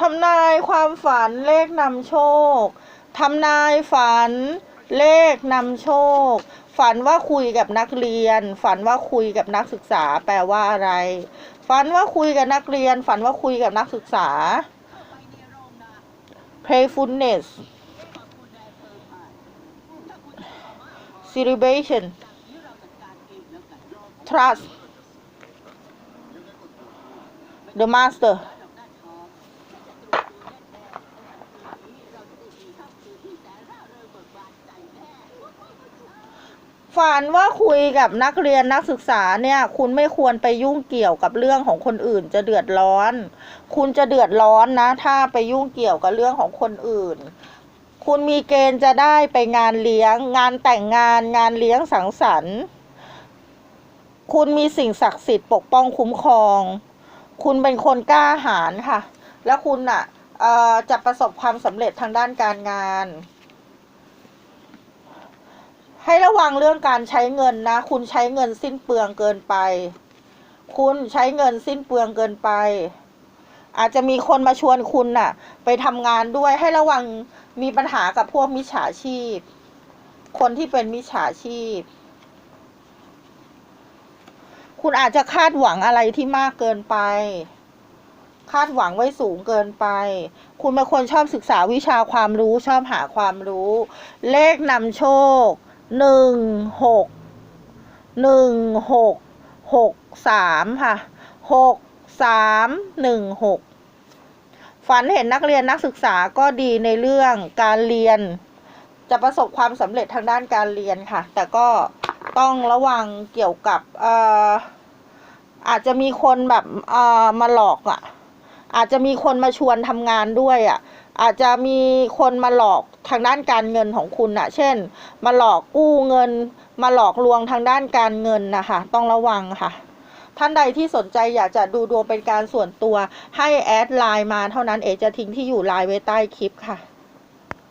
ทำนายความฝันเลขนำโชค ทำนายฝันเลขนำโชค ฝันว่าคุยกับนักเรียน ฝันว่าคุยกับนักศึกษา แปลว่าอะไร ฝันว่าคุยกับนักเรียน ฝันว่าคุยกับนักศึกษา playfulness celebration trust the master ฝันว่าคุยกับนักเรียนนักศึกษาเนี่ย คุณไม่ควรไปยุ่งเกี่ยวกับเรื่องของคนอื่น จะเดือดร้อน คุณจะเดือดร้อนนะ ถ้าไปยุ่งเกี่ยวกับเรื่องของคนอื่น คุณมีเกณฑ์จะได้ไปงานเลี้ยง งานแต่งงานงานเลี้ยงสังสรรค์ คุณมีสิ่งศักดิ์สิทธิ์ปกป้องคุ้มครอง คุณเป็นคนกล้าหาญค่ะ แล้วคุณอะเอ่อจะประสบความสำเร็จทางด้านการงาน ให้ระวังเรื่องการใช้เงินนะ คุณใช้เงินสิ้นเปลืองเกินไป คุณใช้เงินสิ้นเปลืองเกินไป อาจจะมีคนมาชวนคุณน่ะ ไปทำงานด้วยให้ระวังมีปัญหากับพวกมิจฉาชีพ คนที่เป็นมิจฉาชีพ คุณอาจจะคาดหวังอะไรที่มากเกินไป คาดหวังไว้สูงเกินไป คุณเป็นคนชอบศึกษาวิชาความรู้ชอบหาความรู้ เลขนำโชค หนึ่งหกหนึ่งหกหกสามค่ะหกสามหนึ่งหกฝันเห็นนักเรียนนักศึกษาก็ดีในเรื่องการเรียน จะประสบความสำเร็จทางด้านการเรียนค่ะ แต่ก็ต้องระวังเกี่ยวกับอออาจจะมีคนแบบมาหลอกอะ อาจจะมีคนมาชวนทำงานด้วยอะอาจจะมีคนมาหลอกทางด้านการเงินของคุณอะเช่น มาหลอกกู้เงิน มาหลอกลวงทางด้านการเงินนะคะ ต้องระวังค่ะ ท่านใดที่สนใจอยากจะดูดวงเป็นการส่วนตัว ให้แอดไลน์มาเท่านั้นเอจะทิ้งที่อยู่ไลน์ไว้ใต้คลิปค่ะ